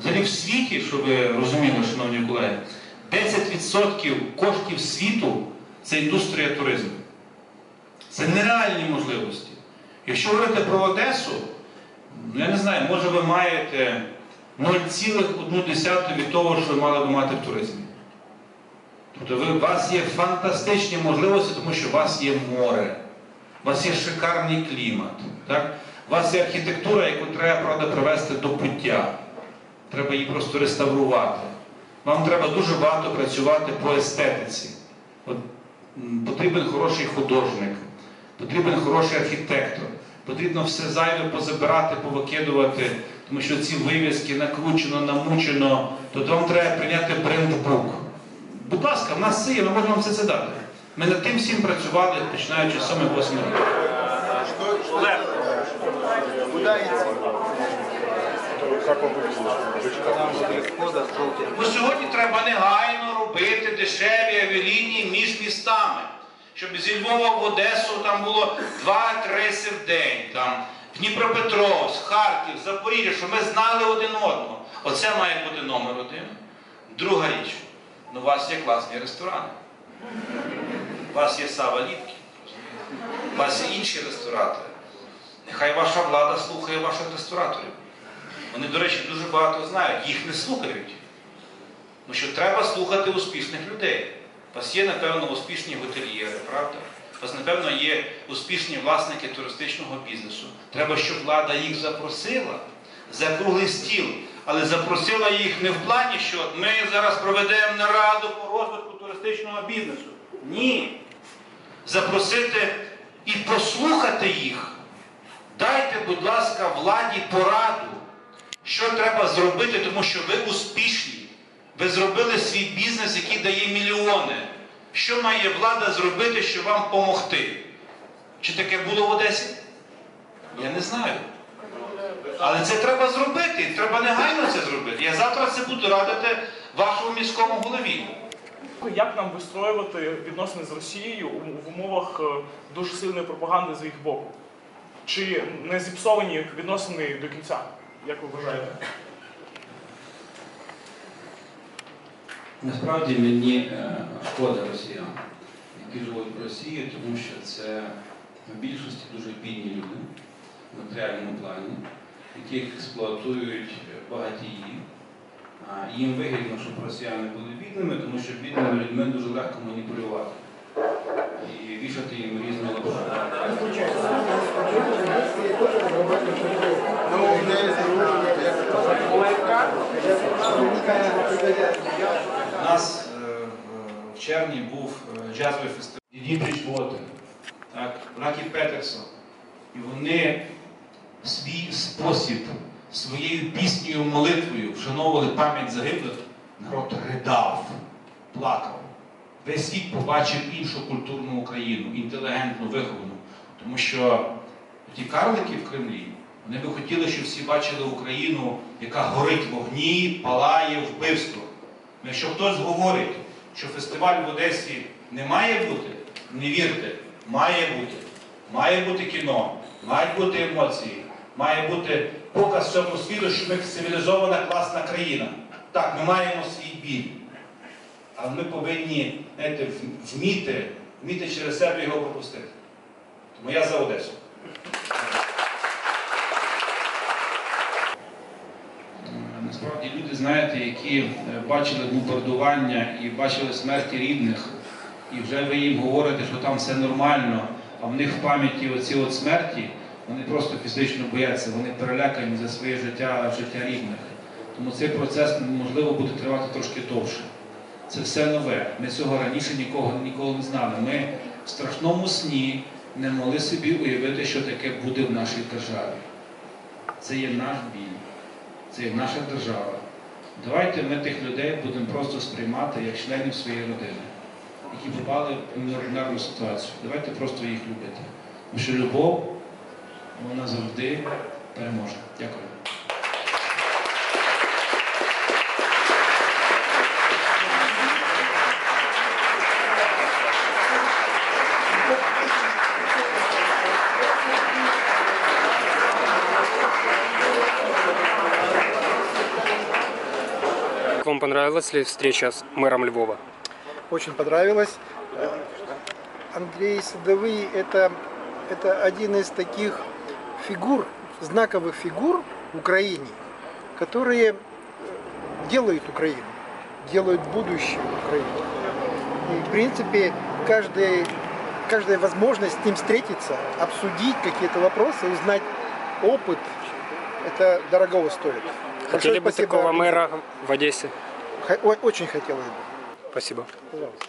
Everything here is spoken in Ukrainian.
Взагалі в світі, щоб ви розуміли, шановні колеги, 10% коштів світу це індустрія туризму. Це нереальні можливості. Якщо говорити про Одесу, ну я не знаю, може ви маєте 0,1 від того, що ви мали би мати в туризмі. Тобто ви, у вас є фантастичні можливості, тому що у вас є море, у вас є шикарний клімат. Так? У вас є архітектура, яку треба, правда, привести до пуття. Треба її просто реставрувати. Вам треба дуже багато працювати по естетиці. От, потрібен хороший художник, потрібен хороший архітектор. Потрібно все зайве позабирати, повикидувати, тому що ці вивіски накручено, намучено, то вам треба прийняти брендбук. Будь ласка, в нас це є, ми можемо вам все це дати. Ми над тим всім працювали, починаючи з 7-8 років. Олег, Бо сьогодні треба негайно робити дешеві авіалінії між містами. Щоб зі Львова в Одесу там було два рейси в день, там, Дніпропетровськ, Харків, Запоріжжя, щоб ми знали один одного. Оце має бути номер один. Друга річ. Ну, у вас є класні ресторани. У вас є Сава Ліпки, у вас є інші ресторатори. Нехай ваша влада слухає ваших рестораторів. Вони, до речі, дуже багато знають, їх не слухають. Тому що треба слухати успішних людей. У вас є, напевно, успішні готельєри, правда? У вас, напевно, є успішні власники туристичного бізнесу. Треба, щоб влада їх запросила за круглий стіл, але запросила їх не в плані, що ми зараз проведемо нараду по розвитку туристичного бізнесу. Ні. Запросити і послухати їх. Дайте, будь ласка, владі пораду, що треба зробити, тому що ви успішні. Ви зробили свій бізнес, який дає мільйони. Що має влада зробити, щоб вам допомогти? Чи таке було в Одесі? Я не знаю. Але це треба зробити, треба негайно це зробити. Я завтра це буду радити вашому міському голові. як нам вистроювати відносини з Росією в умовах е, дуже сильної пропаганди з їх боку? Чи не зіпсовані відносини до кінця? Як ви вважаєте? Насправді мені е, шкода росіян, які живуть в Росії, тому що це в більшості дуже бідні люди в матеріальному плані, яких експлуатують багатії. Їм вигідно, щоб росіяни були бідними, тому що бідними людьми дуже легко маніпулювати і вішати їм різну лапшу. У нас е, в червні був е, джазовий фестиваль Дітріч так, Ракі Петерсон. І вони в свій спосіб, своєю піснею, молитвою вшановували пам'ять загиблих. Народ ридав, плакав. Весь світ побачив іншу культурну Україну, інтелігентну, виховану. Тому що ті карлики в Кремлі, вони би хотіли, щоб всі бачили Україну, яка горить вогні, палає вбивство. Ну, Якщо хтось говорить, що фестиваль в Одесі не має бути, не вірте, має бути. Має бути кіно, мають бути емоції, має бути показ всьому світу, що ми цивілізована класна країна. Так, ми маємо свій біль. Але ми повинні знаєте, вміти, вміти через себе його пропустити. Тому я за Одесу. Насправді люди, знаєте, які е, бачили бомбардування і бачили смерті рідних, і вже ви їм говорите, що там все нормально, а в них в пам'яті оці от смерті, вони просто фізично бояться, вони перелякані за своє життя, життя рідних. Тому цей процес можливо буде тривати трошки довше. Це все нове. Ми цього раніше нікого ніколи не знали. Ми в страшному сні не могли собі уявити, що таке буде в нашій державі. Це є наш біль, це наша держава. Давайте ми тих людей будемо просто сприймати як членів своєї родини, які попали в неординарну ситуацію. Давайте просто їх любити. Тому що любов, вона завжди переможе. Дякую. Вам понравилась ли встреча с мэром Львова? очень понравилось. Э, Андрей Садовый это, это один из таких фигур, знаковых фигур в Украине, которые э, делают Украину, делают будущее Украины. И в принципе каждый, каждая возможность с ним встретиться, обсудить какие-то вопросы, узнать опыт, это дорогого стоит. Хотели Большое бы спасибо такого организаторам. мэра в Одессе? Х- о- Очень хотелось бы. Спасибо. Пожалуйста.